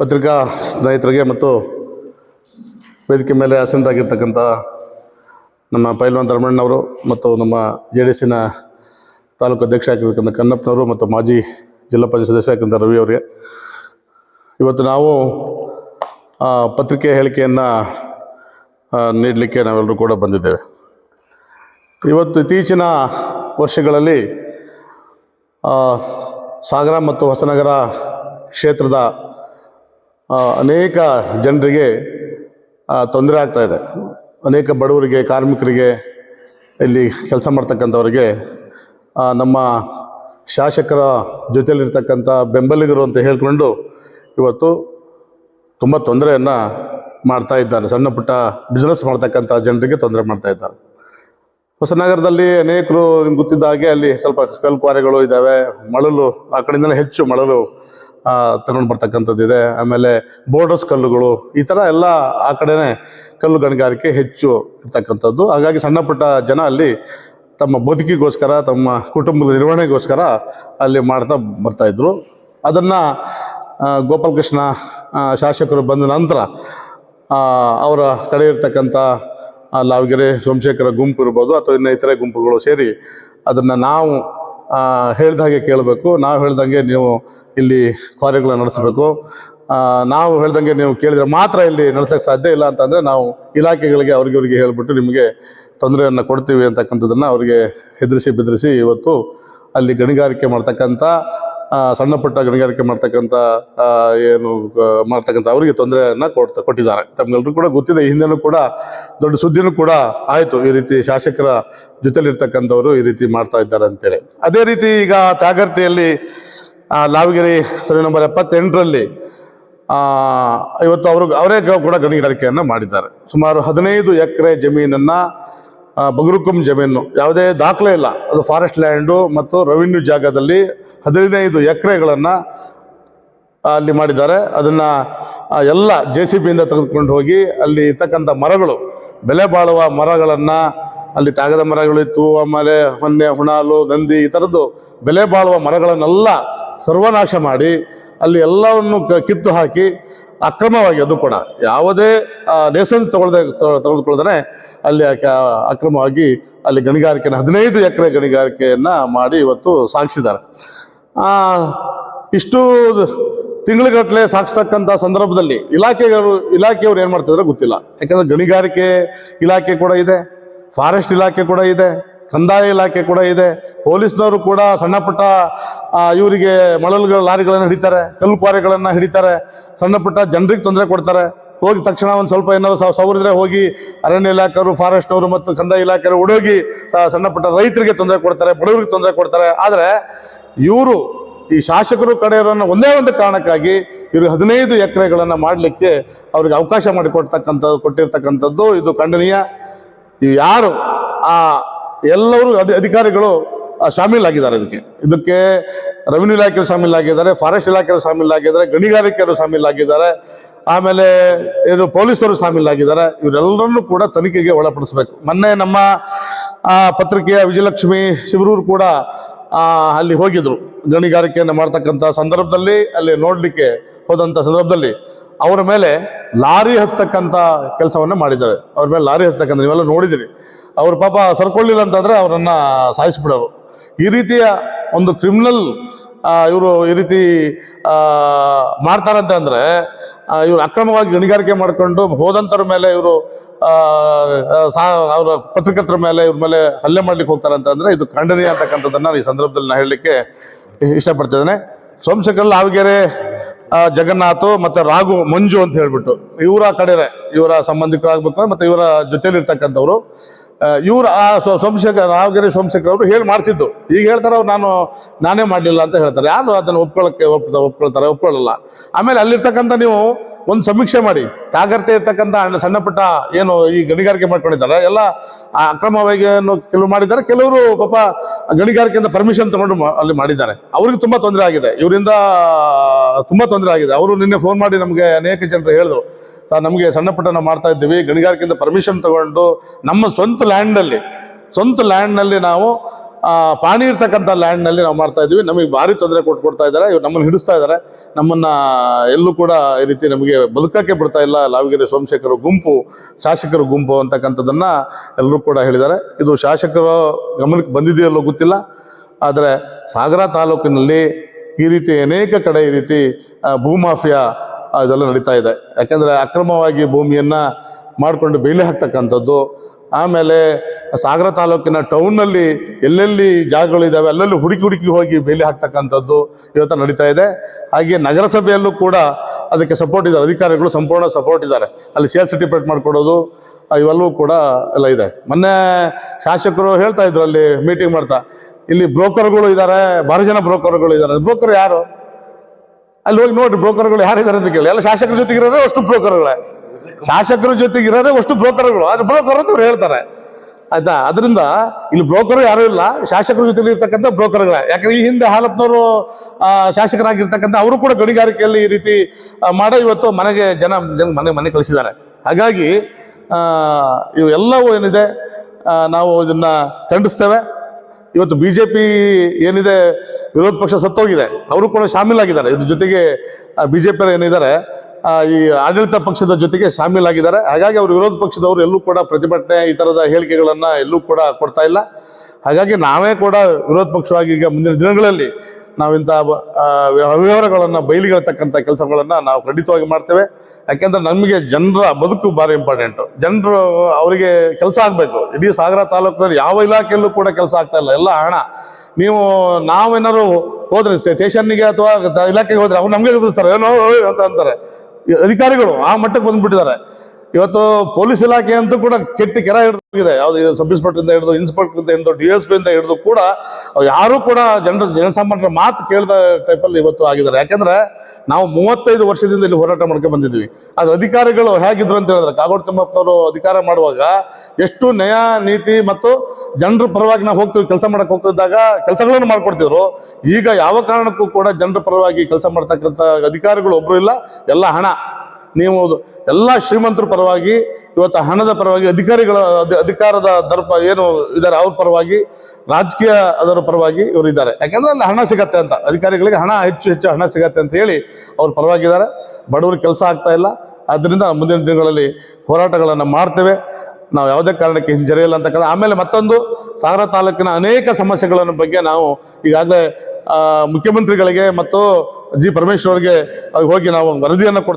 ಪತ್ರಿಕಾ ಸ್ನೇಹಿತರಿಗೆ ಮತ್ತು ವೇದಿಕೆ ಮೇಲೆ ಆಸೀನರಾಗಿರ್ತಕ್ಕಂಥ ನಮ್ಮ ಪೈಲ್ವಾನ್ ಧರ್ಮಣ್ಣವರು ಮತ್ತು ನಮ್ಮ ಜೆ ಡಿ ಎಸ್ಸಿನ ತಾಲೂಕು ಅಧ್ಯಕ್ಷ ಆಗಿರ್ತಕ್ಕಂಥ ಕನ್ನಪ್ಪನವರು ಮತ್ತು ಮಾಜಿ ಜಿಲ್ಲಾ ಪಂಚಾಯತ್ ಸದಸ್ಯ ಆಗಿರ್ತಕ್ಕಂಥ ರವಿ ಅವರಿಗೆ. ಇವತ್ತು ನಾವು ಪತ್ರಿಕೆ ಹೇಳಿಕೆಯನ್ನು ನೀಡಲಿಕ್ಕೆ ನಾವೆಲ್ಲರೂ ಕೂಡ ಬಂದಿದ್ದೇವೆ. ಇವತ್ತು ಇತ್ತೀಚಿನ ವರ್ಷಗಳಲ್ಲಿ ಸಾಗರ ಮತ್ತು ಹೊಸನಗರ ಕ್ಷೇತ್ರದ ಅನೇಕ ಜನರಿಗೆ ತೊಂದರೆ ಆಗ್ತಾ ಇದೆ. ಅನೇಕ ಬಡವರಿಗೆ, ಕಾರ್ಮಿಕರಿಗೆ, ಇಲ್ಲಿ ಕೆಲಸ ಮಾಡ್ತಕ್ಕಂಥವ್ರಿಗೆ ನಮ್ಮ ಶಾಸಕರ ಜೊತೆಯಲ್ಲಿರ್ತಕ್ಕಂಥ ಬೆಂಬಲಿಗರು ಅಂತ ಹೇಳಿಕೊಂಡು ಇವತ್ತು ತುಂಬ ತೊಂದರೆಯನ್ನು ಮಾಡ್ತಾ ಇದ್ದಾರೆ. ಸಣ್ಣ ಪುಟ್ಟ ಬಿಸ್ನೆಸ್ ಮಾಡ್ತಕ್ಕಂಥ ಜನರಿಗೆ ತೊಂದರೆ ಮಾಡ್ತಾ ಇದ್ದಾರೆ. ಹೊಸನಗರದಲ್ಲಿ ಅನೇಕರು ನಿಮ್ಗೆ ಗೊತ್ತಿದ್ದ ಹಾಗೆ ಅಲ್ಲಿ ಸ್ವಲ್ಪ ಕಲ್ಲು ಕ್ವಾರೆಗಳು ಇದ್ದಾವೆ, ಮಳಲು, ಆ ಕಡೆಯಿಂದಲೇ ಹೆಚ್ಚು ಮಳಲು ತಗೊಂಡು ಬರ್ತಕ್ಕಂಥದ್ದು ಇದೆ. ಆಮೇಲೆ ಬೋರ್ಡರ್ಸ್ ಕಲ್ಲುಗಳು, ಈ ಥರ ಎಲ್ಲ ಆ ಕಡೆನೇ ಕಲ್ಲು ಗಣಿಗಾರಿಕೆ ಹೆಚ್ಚು ಇರ್ತಕ್ಕಂಥದ್ದು. ಹಾಗಾಗಿ ಸಣ್ಣ ಪುಟ್ಟ ಜನ ಅಲ್ಲಿ ತಮ್ಮ ಬದುಕಿಗೋಸ್ಕರ, ತಮ್ಮ ಕುಟುಂಬದ ನಿರ್ವಹಣೆಗೋಸ್ಕರ ಅಲ್ಲಿ ಮಾಡ್ತಾ ಬರ್ತಾಯಿದ್ರು ಅದನ್ನು ಗೋಪಾಲಕೃಷ್ಣ ಶಾಸಕರು ಬಂದ ನಂತರ ಅವರ ಕಡೆ ಇರ್ತಕ್ಕಂಥ ಲಾವಗೆರೆ, ಸೋಮಶೇಖರ ಗುಂಪು ಇರ್ಬೋದು ಅಥವಾ ಇನ್ನು ಇತರೆ ಗುಂಪುಗಳು ಸೇರಿ ಅದನ್ನು ನಾವು ಆ, ಹೇಳ್ದ ಹಾಗೆ ಕೇಳಬೇಕು. ನಾವು ಹೇಳ್ದಂಗೆ ನೀವು ಇಲ್ಲಿ ಕಾರ್ಯಗಳನ್ನ ನಡೆಸಬೇಕು. ನಾವು ಹೇಳ್ದಂಗೆ ನೀವು ಕೇಳಿದರೆ ಮಾತ್ರ ಇಲ್ಲಿ ನಡೆಸೋಕ್ಕೆ ಸಾಧ್ಯ ಇಲ್ಲ ಅಂತಂದರೆ ನಾವು ಇಲಾಖೆಗಳಿಗೆ ಅವ್ರಿಗೆ ಅವ್ರಿಗೆ ಹೇಳಿಬಿಟ್ಟು ನಿಮಗೆ ತೊಂದರೆಯನ್ನು ಕೊಡ್ತೀವಿ ಅಂತಕ್ಕಂಥದ್ದನ್ನು ಅವರಿಗೆ ಹೆದರಿಸಿ ಬೆದರಿಸಿ ಇವತ್ತು ಅಲ್ಲಿ ಗಣಿಗಾರಿಕೆ ಮಾಡ್ತಕ್ಕಂಥ ಸಣ್ಣ ಪುಟ್ಟ ಗಣಿಗಾರಿಕೆ ಮಾಡ್ತಕ್ಕಂಥ ಏನು ಮಾಡ್ತಕ್ಕಂಥ ಅವರಿಗೆ ತೊಂದರೆಯನ್ನು ಕೊಡ್ತಾ, ಕೊಟ್ಟಿದ್ದಾರೆ. ತಮ್ಗೆಲ್ರಿಗೂ ಕೂಡ ಗೊತ್ತಿದೆ ಹಿಂದೆನೂ ಕೂಡ ದೊಡ್ಡ ಸುದ್ದಿನೂ ಕೂಡ ಆಯಿತು. ಈ ರೀತಿ ಶಾಸಕರ ಜೊತೆಲಿರ್ತಕ್ಕಂಥವರು ಈ ರೀತಿ ಮಾಡ್ತಾ ಇದ್ದಾರೆ ಅಂತೇಳಿ. ಅದೇ ರೀತಿ ಈಗ ತ್ಯಾಗರ್ತಿಯಲ್ಲಿ ಲಾವಗಿರಿ ಸರಿ ನಂಬರ್ ಎಪ್ಪತ್ತೆಂಟರಲ್ಲಿ ಇವತ್ತು ಅವರು, ಅವರೇ ಕೂಡ ಗಣಿಗಾರಿಕೆಯನ್ನು ಮಾಡಿದ್ದಾರೆ. ಸುಮಾರು ಹದಿನೈದು ಎಕರೆ ಜಮೀನನ್ನು ಬಗರುಕುಂ ಜಮೀನು. ಯಾವುದೇ ದಾಖಲೆ ಇಲ್ಲ. ಅದು ಫಾರೆಸ್ಟ್ ಲ್ಯಾಂಡು ಮತ್ತು ರೆವಿನ್ಯೂ ಜಾಗದಲ್ಲಿ ಹದಿನೈದು ಎಕರೆಗಳನ್ನು ಅಲ್ಲಿ ಮಾಡಿದ್ದಾರೆ. ಅದನ್ನು ಎಲ್ಲ ಜೆ ಸಿ ಬಿಯಿಂದ ತೆಗೆದುಕೊಂಡು ಹೋಗಿ ಅಲ್ಲಿ ಇರ್ತಕ್ಕಂಥ ಮರಗಳು, ಬೆಲೆ ಬಾಳುವ ಮರಗಳನ್ನು ಅಲ್ಲಿ ತಾಗದ ಮರಗಳಿತ್ತು, ಆಮೇಲೆ ಹೊನ್ನೆ, ಹುಣಾಲು, ನಂದಿ ಈ ಥರದ್ದು ಬೆಲೆ ಬಾಳುವ ಮರಗಳನ್ನೆಲ್ಲ ಸರ್ವನಾಶ ಮಾಡಿ ಅಲ್ಲಿ ಎಲ್ಲವನ್ನು ಕಿತ್ತು ಹಾಕಿ ಅಕ್ರಮವಾಗಿ ಅದು ಕೂಡ. ಯಾವುದೇ ಲೇಸನ್ ತಗೊಳ್ದೆ ತೆಗೆದುಕೊಳ್ಳದೇ ಅಲ್ಲಿ ಅಕ್ರಮವಾಗಿ ಅಲ್ಲಿ ಗಣಿಗಾರಿಕೆಯನ್ನು ಹದಿನೈದು ಎಕರೆ ಗಣಿಗಾರಿಕೆಯನ್ನು ಮಾಡಿ ಇವತ್ತು ಸಾಗಿಸಿದ್ದಾರೆ. ಇಷ್ಟು ತಿಂಗಳುಗಟ್ಟಲೆ ಸಾಗಿಸ್ತಕ್ಕಂಥ ಸಂದರ್ಭದಲ್ಲಿ ಇಲಾಖೆಗಳು ಇಲಾಖೆಯವರು ಏನು ಮಾಡ್ತಿದ್ರೆ ಗೊತ್ತಿಲ್ಲ. ಯಾಕಂದರೆ ಗಣಿಗಾರಿಕೆ ಇಲಾಖೆ ಕೂಡ ಇದೆ, ಫಾರೆಸ್ಟ್ ಇಲಾಖೆ ಕೂಡ ಇದೆ. ಕಂದಾಯ ಇಲಾಖೆ ಕೂಡ ಇದೆ. ಪೊಲೀಸ್ನವರು ಕೂಡ ಸಣ್ಣ ಪುಟ್ಟ ಇವರಿಗೆ ಮಳಲ್ಗಳ ಲಾರಿಗಳನ್ನು ಹಿಡಿತಾರೆ, ಕಲ್ಲು ಕ್ವಾರೆಗಳನ್ನು ಹಿಡಿತಾರೆ. ಸಣ್ಣ ಪುಟ್ಟ ಜನರಿಗೆ ತೊಂದರೆ ಕೊಡ್ತಾರೆ. ಹೋಗಿ ತಕ್ಷಣ ಒಂದು ಸ್ವಲ್ಪ ಏನಾದ್ರು ಸವರಿದ್ರೆ ಹೋಗಿ ಅರಣ್ಯ ಇಲಾಖೆಯವರು ಫಾರೆಸ್ಟ್ನವರು ಮತ್ತು ಕಂದಾಯ ಇಲಾಖೆಯವರು ಓಡೋಗಿ ಸ- ಸಣ್ಣ ಪುಟ್ಟ ರೈತರಿಗೆ ತೊಂದರೆ ಕೊಡ್ತಾರೆ, ಬಡವರಿಗೆ ತೊಂದರೆ ಕೊಡ್ತಾರೆ. ಆದರೆ ಇವರು, ಈ ಶಾಸಕರು ಕಡೆಯವರನ್ನು ಒಂದೇ ಒಂದು ಕಾರಣಕ್ಕಾಗಿ ಇವರು ಹದಿನೈದು ಎಕರೆಗಳನ್ನು ಮಾಡಲಿಕ್ಕೆ ಅವ್ರಿಗೆ ಅವಕಾಶ ಮಾಡಿಕೊಡ್ತಕ್ಕಂಥದ್ದು, ಕೊಟ್ಟಿರ್ತಕ್ಕಂಥದ್ದು ಇದು ಖಂಡನೀಯ. ಇವು ಯಾರು ಆ ಎಲ್ಲರೂ ಅಧಿ ಅಧಿಕಾರಿಗಳು ಆ, ಶಾಮೀಲಾಗಿದ್ದಾರೆ ಇದಕ್ಕೆ. ಇದಕ್ಕೆ ರೆವಿನ್ಯೂ ಶಾಮೀಲ್ ಆಗಿದ್ದಾರೆ ಫಾರೆಸ್ಟ್ ಇಲಾಖೆಯವರು ಶಾಮೀಲಾಗಿದ್ದಾರೆ ಗಣಿಗಾರಿಕೆಯವರು ಶಾಮೀಲಾಗಿದ್ದಾರೆ ಆಮೇಲೆ ಏನು ಪೊಲೀಸರು ಶಾಮೀಲಾಗಿದ್ದಾರೆ ಇವರೆಲ್ಲರನ್ನೂ ಕೂಡ ತನಿಖೆಗೆ ಒಳಪಡಿಸಬೇಕು. ಮೊನ್ನೆ ನಮ್ಮ ಪತ್ರಿಕೆಯ ವಿಜಯಲಕ್ಷ್ಮಿ ಶಿವರೂರು ಕೂಡ ಅಲ್ಲಿ ಹೋಗಿದ್ರು. ಗಣಿಗಾರಿಕೆಯನ್ನು ಮಾಡ್ತಕ್ಕಂಥ ಸಂದರ್ಭದಲ್ಲಿ ಅಲ್ಲಿ ನೋಡಲಿಕ್ಕೆ ಹೋದಂಥ ಸಂದರ್ಭದಲ್ಲಿ ಅವರ ಮೇಲೆ ಲಾರಿ ಹಚ್ತಕ್ಕಂಥ ಕೆಲಸವನ್ನು ಮಾಡಿದ್ದಾರೆ. ಅವ್ರ ಮೇಲೆ ಲಾರಿ ಹಚ್ತಕ್ಕಂಥ ನೀವೆಲ್ಲ ನೋಡಿದಿರಿ ಅವ್ರ ಪಾಪ ಸರ್ಕೊಳ್ಳಿಲ್ಲ ಅಂತಂದರೆ ಅವರನ್ನು ಸಾಯಿಸ್ಬಿಡೋರು. ಈ ರೀತಿಯ ಒಂದು ಕ್ರಿಮಿನಲ್ ಇವರು ಈ ರೀತಿ ಮಾಡ್ತಾರಂತೆ ಅಂದರೆ ಇವರು ಅಕ್ರಮವಾಗಿ ಗಣಿಗಾರಿಕೆ ಮಾಡಿಕೊಂಡು ಹೋದಂಥವ್ರ ಮೇಲೆ ಇವರು ಅವರ ಪತ್ರಕರ್ತರ ಮೇಲೆ ಇವ್ರ ಮೇಲೆ ಹಲ್ಲೆ ಮಾಡ್ಲಿಕ್ಕೆ ಹೋಗ್ತಾರಂತ ಅಂತಂದರೆ ಇದು ಖಂಡನೀಯ ಅಂತಕ್ಕಂಥದ್ದನ್ನು ಈ ಸಂದರ್ಭದಲ್ಲಿ ನಾನು ಹೇಳಲಿಕ್ಕೆ ಇಷ್ಟಪಡ್ತಿದ್ದೇನೆ ಸೋಮಶೇಖರ್ ಲಾವಗೆರೆ ಜಗನ್ನಾಥ್ ಮತ್ತು ರಾಘು ಮಂಜು ಅಂತ ಹೇಳಿಬಿಟ್ಟು ಇವರ ಕಡೆರೆ ಇವರ ಸಂಬಂಧಿಕರಾಗಬೇಕು ಮತ್ತು ಇವರ ಜೊತೆಲಿರ್ತಕ್ಕಂಥವ್ರು. ಇವರು ಆ ಸೋಮಶೇಖರ್, ರಾವಗೆರೆ ಸೋಮಶೇಖರ್ ಅವರು ಹೇಳಿ ಮಾಡಿಸಿದ್ದು. ಈಗ ಹೇಳ್ತಾರೆ ಅವ್ರು, ನಾನು, ನಾನೇ ಮಾಡಲಿಲ್ಲ ಅಂತ ಹೇಳ್ತಾರೆ. ಯಾರು ಅದನ್ನು ಒಪ್ಕೊಳ್ಳೋಕ್ಕೆ ಒಪ್ಪ ಒಪ್ಕೊಳ್ತಾರೆ? ಒಪ್ಕೊಳ್ಳಲ್ಲ ಆಮೇಲೆ ಅಲ್ಲಿರ್ತಕ್ಕಂಥ ನೀವು ಒಂದು ಸಮೀಕ್ಷೆ ಮಾಡಿ. ತಾಗರ್ತೆ ಇರ್ತಕ್ಕಂಥ ಸಣ್ಣ ಪುಟ್ಟ ಏನು ಈ ಗಣಿಗಾರಿಕೆ ಮಾಡ್ಕೊಂಡಿದ್ದಾರೆ, ಎಲ್ಲ ಅಕ್ರಮವಾಗಿ ಕೆಲವು ಮಾಡಿದ್ದಾರೆ. ಕೆಲವರು ಪಾಪ ಗಣಿಗಾರಿಕೆಯಿಂದ ಪರ್ಮಿಷನ್ ತಗೊಂಡು ಅಲ್ಲಿ ಮಾಡಿದ್ದಾರೆ. ಅವ್ರಿಗೆ ತುಂಬ ತೊಂದರೆ ಆಗಿದೆ. ಇವರಿಂದ ತುಂಬ ತೊಂದರೆ ಆಗಿದೆ. ಅವರು ನಿನ್ನೆ ಫೋನ್ ಮಾಡಿ ನಮಗೆ ಅನೇಕ ಜನರು ಹೇಳಿದ್ರು, ಸರ್, ನಮಗೆ ಸಣ್ಣ ಪುಟ್ಟ ನಾವು ಮಾಡ್ತಾ ಇದ್ದೀವಿ. ಗಣಿಗಾರಿಕೆಯಿಂದ ಪರ್ಮಿಷನ್ ತಗೊಂಡು ನಮ್ಮ ಸ್ವಂತ ಲ್ಯಾಂಡಲ್ಲಿ ಸ್ವಂತ ಲ್ಯಾಂಡ್ನಲ್ಲಿ ನಾವು ಪಾಣಿ ಇರ್ತಕ್ಕಂಥ ಲ್ಯಾಂಡ್ನಲ್ಲಿ ನಾವು ಮಾಡ್ತಾ ಇದ್ದೀವಿ. ನಮಗೆ ಭಾರಿ ತೊಂದರೆ ಕೊಟ್ಟು ಕೊಡ್ತಾ ಇದ್ದಾರೆ. ಇವ್ರು ನಮ್ಮನ್ನು ಹಿಡಿಸ್ತಾ ಇದ್ದಾರೆ. ನಮ್ಮನ್ನು ಎಲ್ಲೂ ಕೂಡ ಈ ರೀತಿ ನಮಗೆ ಬದುಕಕ್ಕೆ ಬಿಡ್ತಾ ಇಲ್ಲ. ಲಾವಗಿರಿ ಸೋಮಶೇಖರ ಗುಂಪು, ಶಾಸಕರ ಗುಂಪು ಅಂತಕ್ಕಂಥದ್ದನ್ನು ಎಲ್ಲರೂ ಕೂಡ ಹೇಳಿದ್ದಾರೆ. ಇದು ಶಾಸಕರ ಗಮನಕ್ಕೆ ಬಂದಿದೆಯಲ್ಲೋ ಗೊತ್ತಿಲ್ಲ. ಆದರೆ ಸಾಗರ ತಾಲೂಕಿನಲ್ಲಿ ಈ ರೀತಿ ಅನೇಕ ಕಡೆ ಈ ರೀತಿ ಭೂಮಾಫಿಯಾ ಇದೆಲ್ಲ ನಡೀತಾ ಇದೆ. ಯಾಕೆಂದರೆ ಅಕ್ರಮವಾಗಿ ಭೂಮಿಯನ್ನು ಮಾಡಿಕೊಂಡು ಬೇಲಿ ಹಾಕ್ತಕ್ಕಂಥದ್ದು. ಆಮೇಲೆ ಸಾಗರ ತಾಲೂಕಿನ ಟೌನ್ನಲ್ಲಿ ಎಲ್ಲೆಲ್ಲಿ ಜಾಗಗಳಿದ್ದಾವೆ ಅಲ್ಲೆಲ್ಲಿ ಹುಡುಕಿ ಹುಡುಕಿ ಹೋಗಿ ಬೇಲಿ ಹಾಕ್ತಕ್ಕಂಥದ್ದು ಇವತ್ತು ನಡೀತಾ ಇದೆ. ಹಾಗೆ ನಗರಸಭೆಯಲ್ಲೂ ಕೂಡ ಅದಕ್ಕೆ ಸಪೋರ್ಟ್ ಇದ್ದಾರೆ. ಅಧಿಕಾರಿಗಳು ಸಂಪೂರ್ಣ ಸಪೋರ್ಟ್ ಇದ್ದಾರೆ. ಅಲ್ಲಿ ಸೇಲ್ ಸರ್ಟಿಫಿಕೇಟ್ ಮಾಡಿಕೊಡೋದು ಇವೆಲ್ಲವೂ ಕೂಡ ಎಲ್ಲ ಇದೆ. ಮೊನ್ನೆ ಶಾಸಕರು ಹೇಳ್ತಾ ಇದ್ರು ಅಲ್ಲಿ ಮೀಟಿಂಗ್ ಮಾಡ್ತಾ, ಇಲ್ಲಿ ಬ್ರೋಕರ್ಗಳು ಇದ್ದಾರೆ, ಭಾರಿ ಜನ ಬ್ರೋಕರ್ಗಳು ಇದ್ದಾರೆ. ಬ್ರೋಕರ್ ಯಾರು? ಅಲ್ಲಿ ಹೋಗಿ ನೋಡಿ ಬ್ರೋಕರ್ಗಳು ಯಾರಿದ್ದಾರೆ ಅಂತ ಕೇಳಿ. ಎಲ್ಲ ಶಾಸಕರ ಜೊತೆಗೆ ಇರೋದೇ ಅಷ್ಟು ಬ್ರೋಕರ್ಗಳೇ. ಶಾಸಕರ ಜೊತೆಗಿರೋದೇ ಅಷ್ಟು ಬ್ರೋಕರ್ಗಳು. ಅದು ಬ್ರೋಕರ್ ಅಂತ ಅವ್ರು ಹೇಳ್ತಾರೆ. ಆಯ್ತಾ? ಅದರಿಂದ ಇಲ್ಲಿ ಬ್ರೋಕರ್ ಯಾರು ಇಲ್ಲ. ಶಾಸಕರ ಜೊತೆಲಿ ಇರ್ತಕ್ಕಂಥ ಬ್ರೋಕರ್ಗಳ. ಯಾಕಂದ್ರೆ ಈ ಹಿಂದೆ ಹಾಲತ್ನವರು ಆ, ಶಾಸಕರಾಗಿರ್ತಕ್ಕಂಥ ಅವರು ಕೂಡ ಗಣಿಗಾರಿಕೆಯಲ್ಲಿ ಈ ರೀತಿ ಮಾಡೋ ಇವತ್ತು ಮನೆಗೆ ಜನ ಮನೆ ಮನೆ ಕಳಿಸಿದ್ದಾರೆ. ಹಾಗಾಗಿ ಇವೆಲ್ಲವೂ ಏನಿದೆ ನಾವು ಇದನ್ನ ಖಂಡಿಸ್ತೇವೆ. ಇವತ್ತು ಬಿ ಏನಿದೆ ವಿರೋಧ ಪಕ್ಷ ಸತ್ತೋಗಿದೆ. ಅವರು ಕೂಡ ಶಾಮೀಲಾಗಿದ್ದಾರೆ. ಇದ್ರ ಜೊತೆಗೆ ಬಿ ಜೆ ಪಿ ಏನಿದ್ದಾರೆ ಈ ಆಡಳಿತ ಪಕ್ಷದ ಜೊತೆಗೆ ಶಾಮೀಲಾಗಿದ್ದಾರೆ. ಹಾಗಾಗಿ ಅವರು ವಿರೋಧ ಪಕ್ಷದವರು ಎಲ್ಲೂ ಕೂಡ ಪ್ರತಿಭಟನೆ ಈ ಥರದ ಹೇಳಿಕೆಗಳನ್ನು ಎಲ್ಲೂ ಕೂಡ ಕೊಡ್ತಾ ಇಲ್ಲ. ಹಾಗಾಗಿ ನಾವೇ ಕೂಡ ವಿರೋಧ ಪಕ್ಷವಾಗಿ ಈಗ ಮುಂದಿನ ದಿನಗಳಲ್ಲಿ ನಾವಿಂಥ ಅವ್ಯವಹಾರಗಳನ್ನು ಬಯಲಿಗೆಳ್ತಕ್ಕಂಥ ಕೆಲಸಗಳನ್ನು ನಾವು ಖಂಡಿತವಾಗಿ ಮಾಡ್ತೇವೆ. ಯಾಕೆಂದರೆ ನಮಗೆ ಜನರ ಬದುಕು ಭಾರಿ ಇಂಪಾರ್ಟೆಂಟು ಜನರು ಅವರಿಗೆ ಕೆಲಸ ಆಗಬೇಕು. ಇಡೀ ಸಾಗರ ತಾಲೂಕಿನಲ್ಲಿ ಯಾವ ಇಲಾಖೆಯಲ್ಲೂ ಕೂಡ ಕೆಲಸ ಆಗ್ತಾ ಇಲ್ಲ. ಎಲ್ಲ ಹಣ ನೀವು, ನಾವೇನಾದ್ರು ಹೋದ್ರೆ ಸ್ಟೇಷನ್ನಿಗೆ ಅಥವಾ ಇಲಾಖೆಗೆ ಹೋದ್ರೆ ಅವ್ರು ನಮಗೆ ಎದುರಿಸ್ತಾರೆ. ಏನೋ ಅಂತ ಅಂತಾರೆ. ಅಧಿಕಾರಿಗಳು ಆ ಮಟ್ಟಕ್ಕೆ ಬಂದ್ಬಿಟ್ಟಿದ್ದಾರೆ. ಇವತ್ತು ಪೊಲೀಸ್ ಇಲಾಖೆ ಅಂತೂ ಕೂಡ ಕೆಟ್ಟ ಕೆರ ಹಿಡಿದೋಗಿದೆ ಯಾವುದು ಸಬ್ ಇನ್ಸ್ಪೆಕ್ಟರ್ ಹಿಡಿದು ಇನ್ಸ್ಪೆಕ್ಟರ್ ಹಿಡಿದು ಡಿ ಎಸ್ ಪಿ ಇಂದ ಹಿಡಿದು ಕೂಡ ಯಾರು ಕೂಡ ಜನರ ಜನಸಾಮಾನ್ಯರ ಮಾತು ಕೇಳಿದ ಟೈಪಲ್ಲಿ ಇವತ್ತು ಆಗಿದ್ದಾರೆ. ಯಾಕಂದ್ರೆ ನಾವು ಮೂವತ್ತೈದು ವರ್ಷದಿಂದ ಇಲ್ಲಿ ಹೋರಾಟ ಮಾಡ್ಕೊಂಡು ಬಂದಿದ್ವಿ ಆದ್ರೆ ಅಧಿಕಾರಿಗಳು ಹೇಗಿದ್ರು ಅಂತ ಹೇಳಿದ್ರೆ ಕಾಗೋಡು ತಿಮ್ಮಪ್ಪನವರು ಅಧಿಕಾರ ಮಾಡುವಾಗ ಎಷ್ಟು ನ್ಯಾಯ, ನೀತಿ ಮತ್ತು ಜನರ ಪರವಾಗಿ ನಾವು ಹೋಗ್ತೀವಿ, ಕೆಲಸ ಮಾಡಕ್ಕೆ ಹೋಗ್ತಿದ್ದಾಗ ಕೆಲಸಗಳನ್ನು ಮಾಡ್ಕೊಡ್ತಿದ್ರು. ಈಗ ಯಾವ ಕಾರಣಕ್ಕೂ ಕೂಡ ಜನರ ಪರವಾಗಿ ಕೆಲಸ ಮಾಡ್ತಕ್ಕಂಥ ಅಧಿಕಾರಿಗಳು ಒಬ್ಬರು ಇಲ್ಲ, ಎಲ್ಲ ಹಣ. ನೀವು ಎಲ್ಲ ಶ್ರೀಮಂತರ ಪರವಾಗಿ, ಇವತ್ತು ಹಣದ ಪರವಾಗಿ, ಅಧಿಕಾರಿಗಳ ಅಧಿ- ಅಧಿಕಾರದ ದರ್ಪ ಏನು ಇದ್ದಾರೆ, ಅವ್ರ ಪರವಾಗಿ, ರಾಜಕೀಯ ಅದರ ಪರವಾಗಿ ಇವರು ಇದ್ದಾರೆ. ಯಾಕಂದ್ರೆ ಅಲ್ಲಿ ಹಣ ಸಿಗತ್ತೆ ಅಂತ. ಅಧಿಕಾರಿಗಳಿಗೆ ಹಣ ಹೆಚ್ಚು ಹೆಚ್ಚು ಹಣ ಸಿಗತ್ತೆ ಅಂತ ಹೇಳಿ ಅವ್ರ ಪರವಾಗಿದ್ದಾರೆ. ಬಡವರು ಕೆಲಸ ಆಗ್ತಾ ಇಲ್ಲ. ಆದ್ದರಿಂದ ಮುಂದಿನ ದಿನಗಳಲ್ಲಿ ಹೋರಾಟಗಳನ್ನು ಮಾಡ್ತೇವೆ. ನಾವು ಯಾವುದೇ ಕಾರಣಕ್ಕೆ ಹಿಂಜರಿಯಲ್ಲ ಅಂತಕ್ಕಂಥ ಆಮೇಲೆ ಮತ್ತೊಂದು, ಸಾಗರ ತಾಲೂಕಿನ ಅನೇಕ ಸಮಸ್ಯೆಗಳನ್ನು ಬಗ್ಗೆ ನಾವು ಈಗಾಗಲೇ ಮುಖ್ಯಮಂತ್ರಿಗಳಿಗೆ ಮತ್ತು ಜಿ ಪರಮೇಶ್ವರ್ಗೆ ಹೋಗಿ ನಾವು ವರದಿಯನ್ನು ಕೊಡ್ತೇವೆ.